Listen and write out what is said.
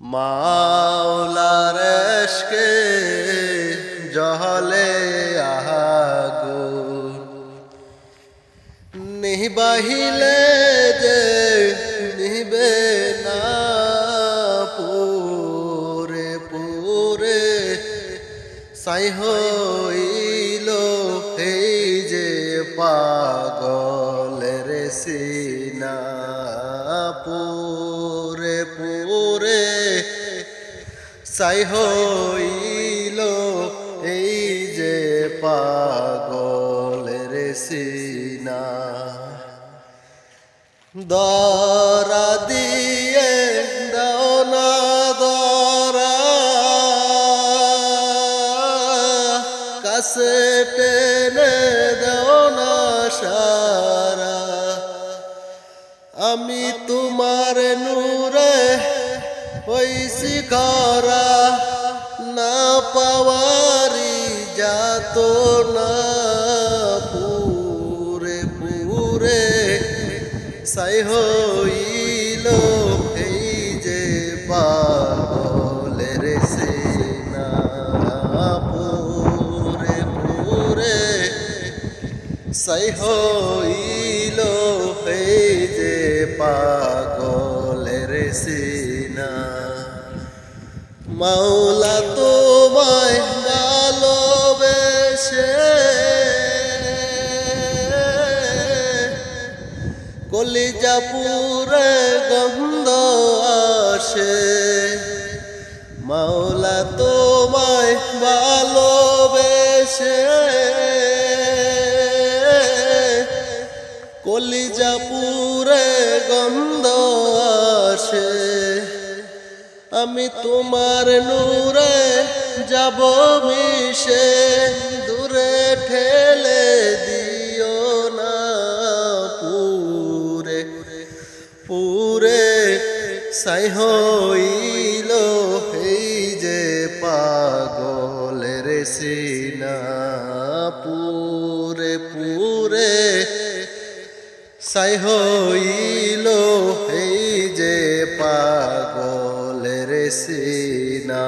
মাওলার এশকে জহলে আহাগো নিবাহিলে যে নিবে না পুরে পুরে সাই হইল এই যে পাগলের সিনা। পুরে পুরে সাই হইল এই যে পাগলের সিনা। দরা দিয়ে দাও না দরা। কাছে টেনে দাও না সারা। আমি তোমার নূরে হইছি করা না পাওয়ারি যাত না পুরে পুরে। সাই হইল এই যে পাগলের সেনা। পুরে পুরে। সাই হইল এই যে পাগলের সিনা। মাওলা তোমায় ভালোবেসে। কলিজা পুরে গন্ধ আসে। মাওলা তোমায় ভালোবেসে। কলিজা পুরে গন্ধ আসে। আমি তোমার নূরে যাব মিশে, দূরে ঠেলে দিও না পুরে। পুরে সাই হইল এই যে পাগলের সিনা। পুরে পুরে সাই হইল এই যে পাগলের সিনা